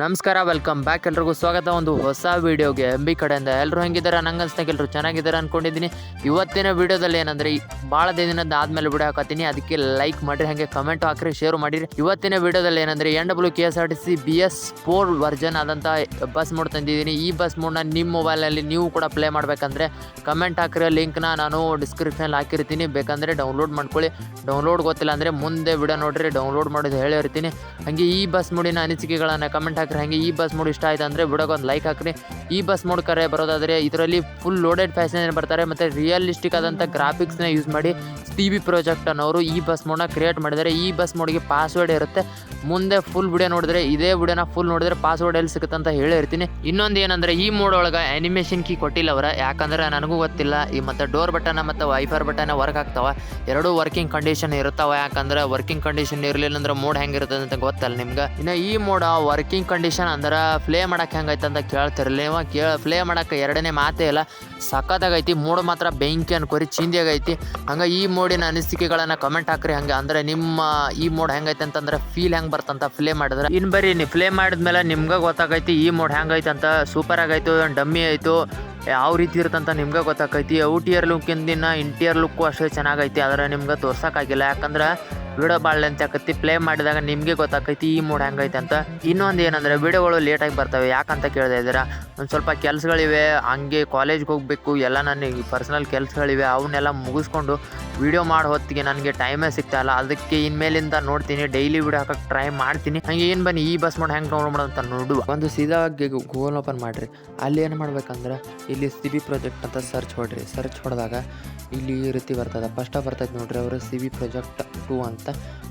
ನಮಸ್ಕಾರ welcome back ಎಲ್ರಿಗೂ ಸ್ವಾಗತ. ಒಂದು ಹೊಸ ವೀಡಿಯೋಗೆ ಎಂ ಬಿ ಕಡೆಯಿಂದ ಎಲ್ಲರೂ ಹೆಂಗಿದ್ದಾರೆ ನಂಗೆ ಅನ್ಸ್ದಂಗೆ ಎಲ್ಲರೂ ಚೆನ್ನಾಗಿದ್ದಾರೆ ಅಂದ್ಕೊಂಡಿದ್ದೀನಿ ಇವತ್ತಿನ ವಿಡಿಯೋದಲ್ಲಿ ಏನಂದ್ರೆ ಭಾಳ ದಿನದ ಆದ್ಮೇಲೆ ವಿಡಿಯೋ ಹಾಕತ್ತೀನಿ. ಅದಕ್ಕೆ ಲೈಕ್ ಮಾಡಿರಿ, ಹಾಗೆ ಕಮೆಂಟ್ ಹಾಕ್ರಿ ಶೇರ್ ಮಾಡಿರಿ. ಇವತ್ತಿನ ವಿಡಿಯೋದಲ್ಲಿ ಏನಂದ್ರೆ N W K S R T C B S four version ಆದಂಥ ಬಸ್ ಮೋಡ್ ತಂದಿದ್ದೀನಿ. ಈ ಬಸ್ ಮೋಡ್ನ ನಿಮ್ಮ ಮೊಬೈಲಲ್ಲಿ ನೀವು ಕೂಡ ಪ್ಲೇ ಮಾಡಬೇಕಂದ್ರೆ ಕಮೆಂಟ್ ಹಾಕಿರೋ ಲಿಂಕ್ನ ನಾನು ಡಿಸ್ಕ್ರಿಪ್ಷನಲ್ಲಿ ಹಾಕಿರ್ತೀನಿ. ಬೇಕಂದ್ರೆ ಡೌನ್ಲೋಡ್ ಮಾಡ್ಕೊಳ್ಳಿ. ಡೌನ್ಲೋಡ್ ಗೊತ್ತಿಲ್ಲ ಅಂದರೆ ಮುಂದೆ ವಿಡಿಯೋ ನೋಡಿರಿ ಡೌನ್ಲೋಡ್ ಮಾಡೋದು ಹೇಳಿರ್ತೀನಿ ಹಾಗೆ ಈ ಬಸ್ ಮೋಡಿನ ಅನಿಸಿಕೆಗಳನ್ನು ಕಮೆಂಟ್ ಹಾಕ್ರಿ ಹಾಗೆ ಈ ಬಸ್ ಮೋಡ್ ಇಷ್ಟ ಆಯ್ತು ಅಂದರೆ ಒಂದು ಲೈಕ್ ಹಾಕ್ರಿ. ಈ ಬಸ್ ಮೋಡ್ ಕರೆ ಬರೋದಾದರೆ ಇದರಲ್ಲಿ ಫುಲ್ ಲೋಡೆಡ್ ಪ್ಯಾಸೆಂಜರ್ ಬರ್ತಾರೆ ಮತ್ತು ರಿಯಲಿಸ್ಟಿಕ್ ಆದಂಥ ಗ್ರಾಫಿಕ್ಸ್ನ ಯೂಸ್ ಮಾಡಿ ಟಿ ವಿ ಪ್ರಾಜೆಕ್ಟ್ ಅನ್ನೋರು ಈ ಬಸ್ ಮೋಡ್ನ ಕ್ರಿಯೇಟ್ ಮಾಡಿದರೆ ಈ ಬಸ್ ಮೋಡ್ಗೆ ಪಾಸ್ವರ್ಡ್ ಇರುತ್ತೆ. ಮುಂದೆ ಫುಲ್ ವಿಡಿಯೋ ನೋಡಿದ್ರೆ ಇದೇ ವಿಡಿಯೋನ ಫುಲ್ ನೋಡಿದ್ರೆ ಪಾಸ್ವರ್ಡ್ ಎಲ್ಲಿ ಸಿಗುತ್ತೆ ಅಂತ ಹೇಳಿರ್ತೀನಿ ಇನ್ನೊಂದು ಏನಂದ್ರೆ ಈ ಮೋಡ್ ಒಳಗೆ ಆ್ಯನಿಮೇಷನ್ ಕೀ ಕೊಟ್ಟಿಲ್ಲ ಅವರ. ಯಾಕಂದ್ರೆ ನನಗೂ ಗೊತ್ತಿಲ್ಲ. ಈ ಮತ್ತು ಡೋರ್ ಬಟನ್ ಮತ್ತು ವೈಫರ್ ಬಟನ್ ವರ್ಕ್ ಆಗ್ತಾವೆ. ಎರಡೂ ವರ್ಕಿಂಗ್ ಕಂಡೀಷನ್ ಇರ್ತಾವೆ. ಯಾಕಂದ್ರೆ ವರ್ಕಿಂಗ್ ಕಂಡೀಷನ್ ಇರಲಿಲ್ಲ ಅಂದ್ರೆ ಮೋಡ್ ಹೆಂಗಿರ್ತದೆ ಅಂತ ಗೊತ್ತಲ್ಲ ನಿಮ್ಗೆ. ಇನ್ನು ಈ ಮೋಡ ವರ್ಕಿಂಗ್ ಕಂಡೀಷನ್ ಅಂದ್ರೆ ಪ್ಲೇ ಮಾಡಕ್ಕೆ ಹೆಂಗೈತೆ ಅಂತ ಕೇಳ್ತಿರಲಿಲ್ಲ ಇವ ಕೇಳ ಪ್ಲೇ ಮಾಡಕ್ಕೆ ಎರಡನೇ ಮಾತೇ ಇಲ್ಲ. ಸಖತ್ತಾಗೈತಿ, ಮೂಡ್ ಮಾತ್ರ ಬೆಂಕಿ ಅನ್ಕೋರಿ, ಚಿಂದಿಯಾಗೈತಿ. ಹಂಗೆ ಈ ಮೂಡಿನ ಅನಿಸಿಕೆಗಳನ್ನ ಕಮೆಂಟ್ ಹಾಕ್ರಿ ಹಂಗೆ. ಅಂದರೆ ನಿಮ್ಮ ಈ ಮೂಡ್ ಹೆಂಗೈತೆ ಅಂತಂದ್ರೆ ಫೀಲ್ ಹೆಂಗೆ ಬರ್ತಂತ ಪ್ಲೇ ಮಾಡಿದ್ರೆ. ಇನ್ ಬರೀ ನೀವು ಪ್ಲೇ ಮಾಡಿದ್ಮೇಲೆ ನಿಮ್ಗೆ ಗೊತ್ತಾಗೈತಿ, ಈ ಮೂಡ್ ಹೆಂಗೈತೆ ಅಂತ ಸೂಪರ್ ಆಗೈತು, ಡಮ್ಮಿ ಆಯಿತು, ಯಾವ ರೀತಿ ಇರುತ್ತಂತ ನಿಮ್ಗೆ ಗೊತ್ತಾಗೈತಿ. ಔಟಿಯರ್ ಲುಕ್ಕಿಂದಿನ ಇಂಟಿಯರ್ ಲುಕ್ಕು ಅಷ್ಟೇ ಚೆನ್ನಾಗೈತಿ. ಆದರೆ ನಿಮ್ಗೆ ತೋರ್ಸೋಕ್ಕಾಗಿಲ್ಲ ಯಾಕಂದ್ರೆ ವಿಡಿಯೋ ಭಾಳ ಲೆಂತ್ ಆಕತಿ ಪ್ಲೇ ಮಾಡಿದಾಗ ನಿಮಗೆ ಗೊತ್ತಾಕೈತಿ ಈ ಮೂಡ್ ಹೆಂಗೈತೆ ಅಂತ. ಇನ್ನೊಂದು ಏನಂದರೆ, ವಿಡಿಯೋಗಳು ಲೇಟಾಗಿ ಬರ್ತವೆ, ಯಾಕಂತ ಕೇಳ್ತಾ ಇದ್ದೀರಾ? ಒಂದು ಸ್ವಲ್ಪ ಕೆಲಸಗಳಿವೆ, ಹಂಗೆ ಕಾಲೇಜ್ಗೆ ಹೋಗಬೇಕು, ಎಲ್ಲ ನನಗೆ ಪರ್ಸನಲ್ ಕೆಲಸಗಳಿವೆ ಅವನ್ನೆಲ್ಲ ಮುಗಿಸ್ಕೊಂಡು ವಿಡಿಯೋ ಮಾಡೋ ಹೊತ್ತಿಗೆ ನನಗೆ ಟೈಮೇ ಸಿಗ್ತಾಯಿಲ್ಲ ಅದಕ್ಕೆ ಇನ್ಮೇಲಿಂದ ನೋಡ್ತೀನಿ ಡೈಲಿ ವಿಡಿಯೋ ಹಾಕಕ್ಕೆ ಟ್ರೈ ಮಾಡ್ತೀನಿ. ಹಂಗೆ ಏನು ಬನ್ನಿ, ಈ ಬಸ್ ಮಾಡಿ ಹೆಂಗೆ ಮಾಡೋದು ಅಂತ ನೋಡುವ. ಒಂದು ಸೀದಾಗಿ ಗೂಗಲ್ ಓಪನ್ ಮಾಡಿರಿ. ಅಲ್ಲಿ ಏನು ಮಾಡ್ಬೇಕಂದ್ರೆ, ಇಲ್ಲಿ ಸಿ ಬಿ ಪ್ರಾಜೆಕ್ಟ್ ಅಂತ ಸರ್ಚ್ ಹೊಡ್ರಿ. ಸರ್ಚ್ ಹೊಡೆದಾಗ ಇಲ್ಲಿ ಈ ರೀತಿ ಬರ್ತದೆ. ಫಸ್ಟ್ ಬರ್ತೈತೆ ನೋಡ್ರಿ, ಅವರು ಸಿ ಬಿ ಪ್ರಾಜೆಕ್ಟ್ ಟೂ ಅಂತ.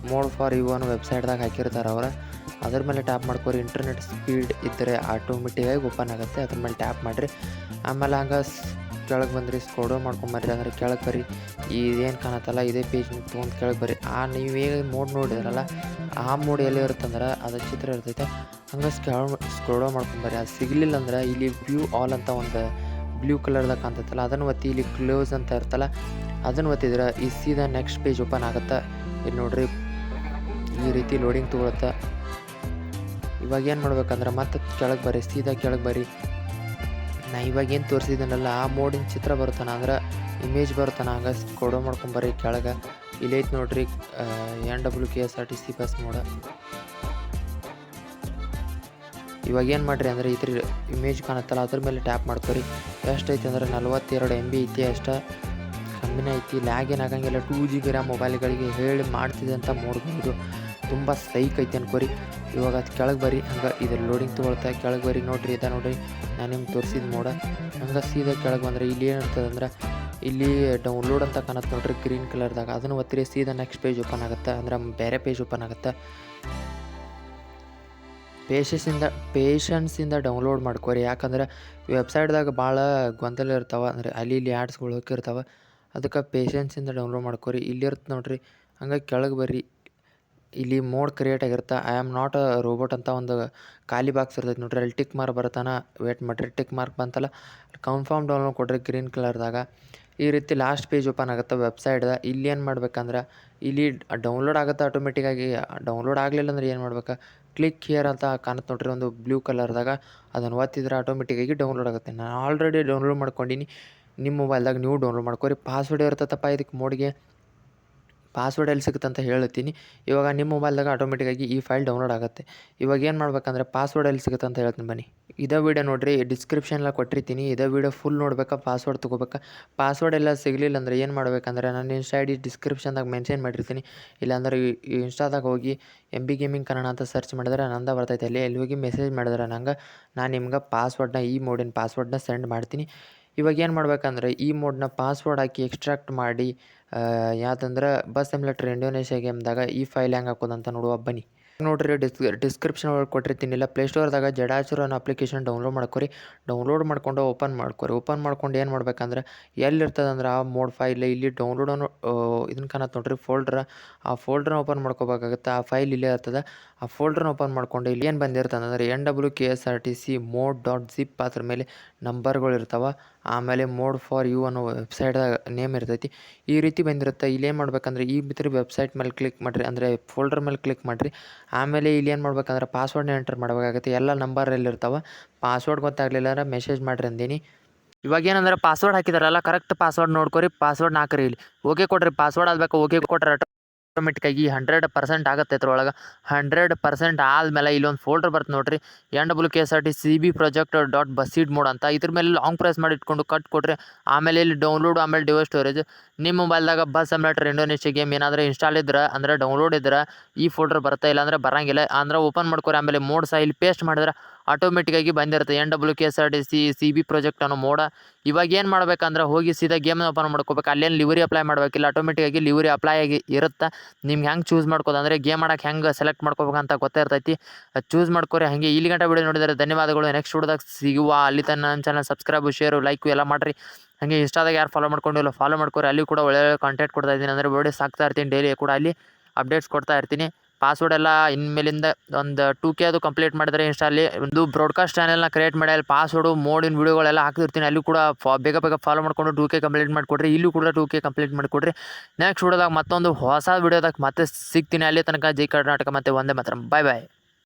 ಮೋಡ್ ಫಾರ್ ಯು ಅನ್ನೋ ವೆಬ್ಸೈಟ್ದಾಗ ಹಾಕಿರ್ತಾರೆ ಅವ್ರು. ಅದ್ರ ಮೇಲೆ ಟ್ಯಾಪ್ ಮಾಡ್ಕೊರಿ ಇಂಟರ್ನೆಟ್ ಸ್ಪೀಡ್ ಇದ್ದರೆ ಆಟೋಮೆಟಿಕಾಗಿ ಓಪನ್ ಆಗುತ್ತೆ. ಅದ್ರ ಮೇಲೆ ಟ್ಯಾಪ್ ಮಾಡಿರಿ. ಆಮೇಲೆ ಹಂಗೆ ಕೆಳಗೆ ಬಂದ್ರಿ ಸ್ಕೋಡೋ ಮಾಡ್ಕೊಂಬರ್ರಿ ಅಂದ್ರೆ ಕೆಳಗೆ ಬರ್ರಿ. ಇದೇನು ಕಾಣತ್ತಲ್ಲ, ಇದೇ ಪೇಜ್ ತೊಗೊಂಡು ಕೆಳಗೆ ಬರ್ರಿ. ಆ ನೀವು ಹೇಗೆ ಮೋಡ್ ನೋಡಿದ್ರಲ್ಲ, ಆ ಮೋಡ್ ಎಲ್ಲಿ ಇರುತ್ತಂದ್ರೆ ಅದು ಚಿತ್ರ ಇರ್ತೈತೆ. ಹಂಗೆ ಸ್ಕ್ಯಾಳ್ ಸ್ಕ್ರೋಡೋ ಮಾಡ್ಕೊಂಬರ್ರಿ ಅದು ಸಿಗಲಿಲ್ಲ ಅಂದ್ರೆ ಇಲ್ಲಿ ವ್ಯೂ ಆಲ್ ಅಂತ ಒಂದು ಬ್ಲೂ ಕಲರ್ದಾಗ ಕಾಣ್ತೈತಲ್ಲ, ಅದನ್ನು ಒತ್ತಿ ಇಲ್ಲಿ ಕ್ಲೋಸ್ ಅಂತ ಇರ್ತಲ್ಲ, ಅದನ್ನು ಒತ್ತಿದ್ರೆ ಈ ಸೀದಾ ನೆಕ್ಸ್ಟ್ ಪೇಜ್ ಓಪನ್ ಆಗುತ್ತೆ. ಇಲ್ಲಿ ನೋಡ್ರಿ, ಈ ರೀತಿ ಲೋಡಿಂಗ್ ತಗೊಳತ್ತ ಇವಾಗ ಏನು ಮಾಡ್ಬೇಕಂದ್ರೆ, ಮತ್ತೆ ಕೆಳಗೆ ಬರ್ರಿ, ಸೀದಾ ಕೆಳಗೆ ಬರ್ರಿ. ನಾ ಇವಾಗ ಏನು ತೋರಿಸಿದ್ದೀನಲ್ಲ ಆ ಮೋಡಿನ ಚಿತ್ರ ಬರುತ್ತಾನ ಅಂದ್ರೆ ಇಮೇಜ್ ಬರುತ್ತಾನ ಹಂಗೆ ಕೊಡೋ ಮಾಡ್ಕೊಂಬರ್ರಿ ಕೆಳಗೆ. ಇಲ್ಲೈತೆ ನೋಡ್ರಿ N W K S R T C bus ಮೋಡ ಇವಾಗ ಏನು ಮಾಡಿರಿ ಅಂದ್ರೆ ಇದ್ರ ಇಮೇಜ್ ಕಾಣುತ್ತಲ್ಲ, ಅದ್ರ ಮೇಲೆ ಟ್ಯಾಪ್ ಮಾಡ್ಕೊರಿ. ಎಷ್ಟೈತೆ ಅಂದ್ರೆ, ನಲ್ವತ್ತೆರಡು ಎಂ ಬಿ ಐತಿ ಅಷ್ಟ. ಕಮ್ಮಿನೇ ಐತಿ. ಲ್ಯಾಗ್ ಏನಾಗಂಗಿಲ್ಲ ಟೂ ಜಿ ಬಿ ರ್ಯಾಮ್ ಮೊಬೈಲ್ಗಳಿಗೆ ಹೇಳಿ ಮಾಡ್ತಿದೆ ಅಂತ ನೋಡ್ಬೋದು. ತುಂಬ ಸೈಕ್ ಐತಿ ಅನ್ಕೋರಿ. ಇವಾಗ ಅದು ಕೆಳಗೆ ಬರ್ರಿ. ಹಂಗೆ ಇದು ಲೋಡಿಂಗ್ ತೊಗೊಳ್ತಾ ಕೆಳಗೆ ಬರ್ರಿ. ನೋಡ್ರಿ, ಇದ ನೋಡ್ರಿ. ನಾನು ನಿಮ್ಗೆ ತೋರಿಸಿದ ಮೋಡ. ಹಂಗೆ ಸೀದಾ ಕೆಳಗೆ ಬಂದ್ರೆ ಇಲ್ಲಿ ಏನಿರ್ತದೆ ಅಂದ್ರೆ ಇಲ್ಲಿ ಡೌನ್ಲೋಡ್ ಅಂತ ಕಾಣತ್ತೆ ನೋಡ್ರಿ ಗ್ರೀನ್ ಕಲರ್ದಾಗ ಅದನ್ನು ಒತ್ತಿರಿ ಸೀದಾ ನೆಕ್ಸ್ಟ್ ಪೇಜ್ ಓಪನ್ ಆಗುತ್ತೆ. ಅಂದ್ರೆ ಬೇರೆ ಪೇಜ್ ಓಪನ್ ಆಗುತ್ತೆ. ಪೇಷನ್ಸಿಂದ ಪೇಷನ್ಸಿಂದ ಡೌನ್ಲೋಡ್ ಮಾಡ್ಕೋರಿ. ಯಾಕಂದ್ರೆ ವೆಬ್ಸೈಟ್ದಾಗ ಭಾಳ ಗೊಂದಲ ಇರ್ತಾವೆ. ಅಂದರೆ ಅಲ್ಲಿ ಇಲ್ಲಿ ಆ್ಯಡ್ಸ್ಗಳು ಹೋಗಿರ್ತಾವೆ ಅದಕ್ಕೆ ಪೇಷನ್ಸಿಂದ ಡೌನ್ಲೋಡ್ ಮಾಡ್ಕೊರಿ. ಇಲ್ಲಿರುತ್ತೆ ನೋಡ್ರಿ, ಹಂಗೆ ಕೆಳಗೆ ಬರ್ರಿ. ಇಲ್ಲಿ ಮೋಡ್ ಕ್ರಿಯೇಟ್ ಆಗಿರುತ್ತೆ I am not a robot ಅಂತ ಒಂದು ಖಾಲಿ ಬಾಕ್ಸ್ ಇರ್ತೈತೆ ನೋಡ್ರಿ. ಅಲ್ಲಿ ಟಿಕ್ ಮಾರ್ಕ್ ಬರುತ್ತಾನ ವೇಟ್ ಮಾಡಿರಿ ಟಿಕ್ ಮಾರ್ಕ್ ಬಂತಲ್ಲ ಕನ್ಫರ್ಮ್ ಡೌನ್ಲೋಡ್ ಕೊಡ್ರಿ ಗ್ರೀನ್ ಕಲರ್ದಾಗ ಈ ರೀತಿ ಲಾಸ್ಟ್ ಪೇಜ್ ಓಪನ್ ಆಗುತ್ತೆ ವೆಬ್ಸೈಟ್ದ ಇಲ್ಲಿ ಏನು ಮಾಡ್ಬೇಕಂದ್ರೆ, ಇಲ್ಲಿ ಡೌನ್ಲೋಡ್ ಆಗುತ್ತೆ ಆಟೋಮೆಟಿಕ್ಕಾಗಿ ಡೌನ್ಲೋಡ್ ಆಗಲಿಲ್ಲ ಅಂದ್ರೆ ಏನು ಮಾಡ್ಬೇಕು? ಕ್ಲಿಕ್ ಹಿಯರ್ ಅಂತ ಕಾಣುತ್ತೆ ನೋಡ್ರಿ, ಒಂದು ಬ್ಲೂ ಕಲರ್ದಾಗ ಅದನ್ನು ಒತ್ತಿದ್ರೆ ಆಟೋಮೆಟಿಕ್ಕಾಗಿ ಡೌನ್ಲೋಡ್ ಆಗುತ್ತೆ. ನಾನು ಆಲ್ರೆಡಿ ಡೌನ್ಲೋಡ್ ಮಾಡ್ಕೊಂಡಿನಿ. ನಿಮ್ಮ ಮೊಬೈಲ್ದಾಗ ನೀವು ಡೌನ್ಲೋಡ್ ಮಾಡ್ಕೊರಿ. ಪಾಸ್ವರ್ಡ್ ಇರ್ತದಪ್ಪ ಇದಕ್ಕೆ ಮೋಡ್ಗೆ ಪಾಸ್ವರ್ಡ್ ಎಲ್ಲಿ ಸಿಗುತ್ತೆ ಅಂತ ಹೇಳ್ತೀನಿ. ಇವಾಗ ನಿಮ್ಮ ಮೊಬೈಲ್ದಾಗ ಆಟೋಮೆಟಿಕ್ಕಾಗಿ ಈ ಫೈಲ್ ಡೌನ್ಲೋಡ್ ಆಗುತ್ತೆ. ಇವಾಗ ಏನು ಮಾಡ್ಬೇಕಂದ್ರೆ ಪಾಸ್ವರ್ಡ್ ಎಲ್ಲಿ ಸಿಗುತ್ತೆ ಅಂತ ಹೇಳ್ತೀನಿ ಬನ್ನಿ. ಇದೇ ವೀಡಿಯೋ ನೋಡಿರಿ ಡಿಸ್ಕ್ರಿಪ್ಷನ್ಲ ಕೊಟ್ಟಿರ್ತೀನಿ. ಇದೇ ವೀಡಿಯೋ ಫುಲ್ ನೋಡ್ಬೇಕಾ ಪಾಸ್ವರ್ಡ್ ತೊಗೋಬೇಕಾ? ಪಾಸ್ವರ್ಡ್ ಎಲ್ಲ ಸಿಗಲಿಲ್ಲ ಅಂದ್ರೆ ಏನು ಮಾಡ್ಬೇಕಂದ್ರೆ ನಾನು ಇನ್ಸ್ಟಾ ಐ ಡಿ ಡಿಸ್ಕ್ರಿಪ್ಷನ್ದಾಗ ಮೆನ್ಷನ್ ಮಾಡಿರ್ತೀನಿ. ಇಲ್ಲಾಂದ್ರೆ ಇನ್ಸ್ಟಾದಾಗ ಹೋಗಿ ಎಂ ಬಿ ಗೇಮಿಂಗ್ ಕನ್ನಡ ಅಂತ ಸರ್ಚ್ ಮಾಡಿದ್ರೆ ನಂದ ಬರ್ತೈತೆ. ಅಲ್ಲಿ ಎಲ್ಲಿ ಹೋಗಿ ಮೆಸೇಜ್ ಮಾಡಿದ್ರೆ ನಂಗೆ, ನಾನು ನಿಮ್ಗೆ ಪಾಸ್ವರ್ಡ್ನ ಈ ಮೋಡಿನ ಪಾಸ್ವರ್ಡ್ನ ಸೆಂಡ್ ಮಾಡ್ತೀನಿ. ಇವಾಗ ಏನು ಮಾಡ್ಬೇಕಂದ್ರೆ, ಈ ಮೋಡ್ನ ಪಾಸ್ವರ್ಡ್ ಹಾಕಿ ಎಕ್ಸ್ಟ್ರಾಕ್ಟ್ ಮಾಡಿ ಯಾತಂದ್ರೆ ಬಸ್ ಎಮ್ಲೆಟ್ರ್ ಇಂಡೋನೇಷ್ಯಾ ಗೇಮ್ದಾಗ ಈ ಫೈಲ್ ಹೆಂಗೆ ಹಾಕೋದಂತ ನೋಡುವ, ಬನ್ನಿ. ನೋಡ್ರಿ ಡಿಸ್ ಡಿಸ್ಕ್ರಿಪ್ಷನ್ ಒಳಗೆ ಕೊಟ್ಟಿರ್ತೀನಿಲ್ಲ ಪ್ಲೇ ಪ್ಲೇಸ್ಟೋರ್ದಾಗ ಜಡಾಚುರ ಅನ್ನೋ ಅಪ್ಲಿಕೇಶನ್ ಡೌನ್ಲೋಡ್ ಮಾಡ್ಕೊರಿ. ಡೌನ್ಲೋಡ್ ಮಾಡ್ಕೊಂಡು ಓಪನ್ ಮಾಡ್ಕೊರಿ. ಓಪನ್ ಮಾಡ್ಕೊಂಡು ಏನು ಮಾಡ್ಬೇಕಂದ್ರೆ, ಎಲ್ಲಿರ್ತದಂದ್ರೆ ಆ ಮೋಡ್ ಫೈಲ್ ಇಲ್ಲಿ ಡೌನ್ಲೋಡ್ ಅನ್ನೋ ಇದನ್ನ ಕಾಣತ್ತೆ ನೋಡ್ರಿ ಫೋಲ್ಡ್ರ ಆ ಫೋಲ್ಡ್ರನ್ನ ಓಪನ್ ಮಾಡ್ಕೋಬೇಕಾಗುತ್ತೆ. ಆ ಫೈಲ್ ಇಲ್ಲೇ ಇರ್ತದೆ. ಆ ಫೋಲ್ಡ್ರನ್ನ ಓಪನ್ ಮಾಡ್ಕೊಂಡು ಇಲ್ಲಿ ಏನು ಬಂದಿರ್ತದೆ ಅಂದ್ರೆ N W K S R T C mod dot zip ಅದ್ರ ಮೇಲೆ ನಂಬರ್ಗಳು ಇರ್ತಾವೆ. ಆಮೇಲೆ ಮೋಡ್ ಫಾರ್ ಯು ಅನ್ನೋ ವೆಬ್ಸೈಟ್ದಾಗ ನೇಮ್ ಇರ್ತೈತಿ. ಈ ರೀತಿ ಬಂದಿರುತ್ತೆ. ಇಲ್ಲೇನು ಮಾಡ್ಬೇಕಂದ್ರೆ, ಈ ಬಿತ್ರ ವೆಬ್ಸೈಟ್ ಮೇಲೆ ಕ್ಲಿಕ್ ಮಾಡಿರಿ. ಅಂದರೆ ಫೋಲ್ಡರ್ ಮೇಲೆ ಕ್ಲಿಕ್ ಮಾಡಿರಿ. ಆಮೇಲೆ ಇಲ್ಲಿ ಏನು ಮಾಡ್ಬೇಕಂದ್ರೆ ಪಾಸ್ವರ್ಡ್ನ ಎಂಟರ್ ಮಾಡಬೇಕಾಗುತ್ತೆ. ಎಲ್ಲ ನಂಬರ್ ಎಲ್ಲಿರ್ತಾವೆ ಪಾಸ್ವರ್ಡ್ ಗೊತ್ತಾಗಲಿಲ್ಲ ಅಂದ್ರೆ ಮೆಸೇಜ್ ಮಾಡಿರಿ ಅಂದೀನಿ. ಇವಾಗ ಏನಂದ್ರೆ ಪಾಸ್ವರ್ಡ್ ಹಾಕಿದಾರಲ್ಲ ಕರೆಕ್ಟ್ ಪಾಸ್ವರ್ಡ್ ನೋಡ್ಕೊರಿ. ಪಾಸ್ವರ್ಡ್ ಹಾಕ್ರಿ ಇಲ್ಲಿ. ಓಕೆ ಕೊಡ್ರಿ ಪಾಸ್ವರ್ಡ್ ಆದ್ಬೇಕು ಓಕೆ ಕೊಟ್ರೆ ಆಟೋಮೆಟಿಕ್ಕಾಗಿ ಹಂಡ್ರೆಡ್ ಪರ್ಸೆಂಟ್ ಆಗುತ್ತೆ ಇದ್ರೊಳಗೆ. ಹಂಡ್ರೆಡ್ ಪರ್ಸೆಂಟ್ ಆದಮೇಲೆ ಇಲ್ಲೊಂದು ಫೋಲ್ಡರ್ ಬರುತ್ತೆ ನೋಡ್ರಿ. N W K S R T C B project dot ಬಸ್ಸೀಡ್ mode ಅಂತ. ಇದ್ರ ಮೇಲೆ ಲಾಂಗ್ ಪ್ರೆಸ್ ಮಾಡಿ ಇಟ್ಕೊಂಡು ಕಟ್ ಕೊಟ್ರೆ ಆಮೇಲೆ ಇಲ್ಲಿ ಡೌನ್ಲೋಡ್ ಆಮೇಲೆ ಡಿವೈಸ್ ಸ್ಟೋರೇಜ್ ನಿಮ್ಮ ಮೊಬೈಲ್ದಾಗ ಬಸ್ ಸಿಮ್ಯುಲೇಟರ್ ಇಂಡೋನೇಷ್ಯಾ ಗೇಮ್ ಏನಾದರೂ ಇನ್ಸ್ಟಾಲ್ ಇದ್ರೆ, ಅಂದ್ರೆ ಡೌನ್ಲೋಡ್ ಇದ್ರೆ ಈ ಫೋಲ್ಡರ್ ಬರುತ್ತೆ ಇಲ್ಲಾಂದ್ರೆ ಬರಂಗಿಲ್ಲ. ಅಂದ್ರೆ ಓಪನ್ ಮಾಡ್ಕೊರಿ, ಆಮೇಲೆ ಮೋಡ್ ಸಹ ಇಲ್ಲಿ ಪೇಸ್ಟ್ ಮಾಡಿದ್ರೆ ಆಟೋಮೆಟಿಕ್ಕಾಗಿ ಬಂದಿರುತ್ತೆ. N W K S R T C C B project ಅನ್ನೋ ಮೋಡ. ಇವಾಗ ಏನು ಮಾಡ್ಬೇಕಂದ್ರೆ ಹೋಗಿ ಸೀದಾ ಗೇಮ್ನ ಓಪನ್ ಮಾಡ್ಕೋಬೇಕು. ಅಲ್ಲೇನು ಲಿವರಿ ಅಪ್ಲೈ ಮಾಡಬೇಕಿಲ್ಲ. ಆಟೋಮೆಟಿಕ್ಕಾಗಿ ಲಿವರಿ ಅಪ್ಲೈ ಆಗಿ ಇರುತ್ತೆ? ನಿಮ್ಗೆ ಹೆಂಗೆ ಚೂಸ್ ಮಾಡ್ಕೋದು ಅಂದರೆ ಗೇಮ್ ಆಡಕ್ಕೆ ಹೆಂಗೆ ಸೆಲೆಕ್ಟ್ ಮಾಡ್ಕೋಬೇಕಂತ ಗೊತ್ತಿರ್ತೈತಿ ಚೂಸ್ ಮಾಡ್ಕೊರಿ. ಹಾಗೆ ಇಲ್ಲಿ ಗಂಟೆ ವಿಡಿಯೋ ನೋಡಿದರೆ ಧನ್ಯವಾದಗಳು. ನೆಕ್ಸ್ಟ್ ವಿಡಿಯೋದಾಗ ಸಿಗುವ. ಅಲ್ಲಿ ತನ್ನ ನನ್ನ ಚಾನಲ್ ಸಬ್ಸ್ಕ್ರೈಬು ಶೇರು ಲೈಕು ಎಲ್ಲ ಮಾಡಿರಿ. ಹಾಗೆ ಇಷ್ಟಾದಾಗ ಯಾರು ಫಾಲೋ ಮಾಡ್ಕೊಂಡಿಲ್ಲ ಫಾಲೋ ಮಾಡ್ಕೊರಿ. ಅಲ್ಲಿ ಕೂಡ ಒಳ್ಳೆ ಒಳ್ಳೆ ಕಾಂಟ್ಯಾಕ್ಟ್ ಕೊಡ್ತಾ ಇದ್ದೀನಿ. ಅಂದರೆ ವಿಡಿಯೋಸ್ ಹಾಕ್ತಾ ಇರ್ತೀನಿ. ಡೈಲಿ ಕೂಡ ಅಲ್ಲಿ ಅಪ್ಡೇಟ್ಸ್ ಕೊಡ್ತಾ ಇರ್ತೀನಿ. ಪಾಸ್ವರ್ಡ್ ಎಲ್ಲ ಇನ್ಮೇಲಿಂದ ಒಂದು ಟೂ ಕೆ ಅದು ಕಂಪ್ಲೀಟ್ ಮಾಡಿದ್ರೆ ಇನ್ಸ್ಟಾಲಿ ಒಂದು ಬ್ರಾಡ್ಕಾಸ್ಟ್ ಚಾನೆಲ್ನ ಕ್ರಿಯೇಟ್ ಮಾಡಿ, ಅಲ್ಲಿ ಪಾಸ್ವರ್ಡು ಮೋಡಿನ ವಿಡಿಯೋಗಳೆಲ್ಲ ಹಾಕ್ತಿರ್ತೀನಿ. ಅಲ್ಲಿ ಕೂಡ ಫಾ ಬೇಗ ಬೇಗ ಫಾಲೋ ಮಾಡ್ಕೊಂಡು ಟೂ ಕೆ ಕಂಪ್ಲೀಟ್ ಮಾಡಿಕೊಡ್ರಿ. ಇಲ್ಲೂ ಕೂಡ ಟೂ ಕೆ ಕಂಪ್ಲೀಟ್ ಮಾಡಿಕೊಡ್ರಿ. ನೆಕ್ಸ್ಟ್ ವಿಡಿಯೋದಾಗ ಮತ್ತೊಂದು ಹೊಸ ವಿಡಿಯೋದಾಗ ಮತ್ತೆ ಸಿಗ್ತೀನಿ. ಅಲ್ಲಿ ತನಕ ಜೈ ಕರ್ನಾಟಕ ಮತ್ತು ಒಂದೇ ಮಾತ್ರ. ಬಾಯ್ ಬಾಯ್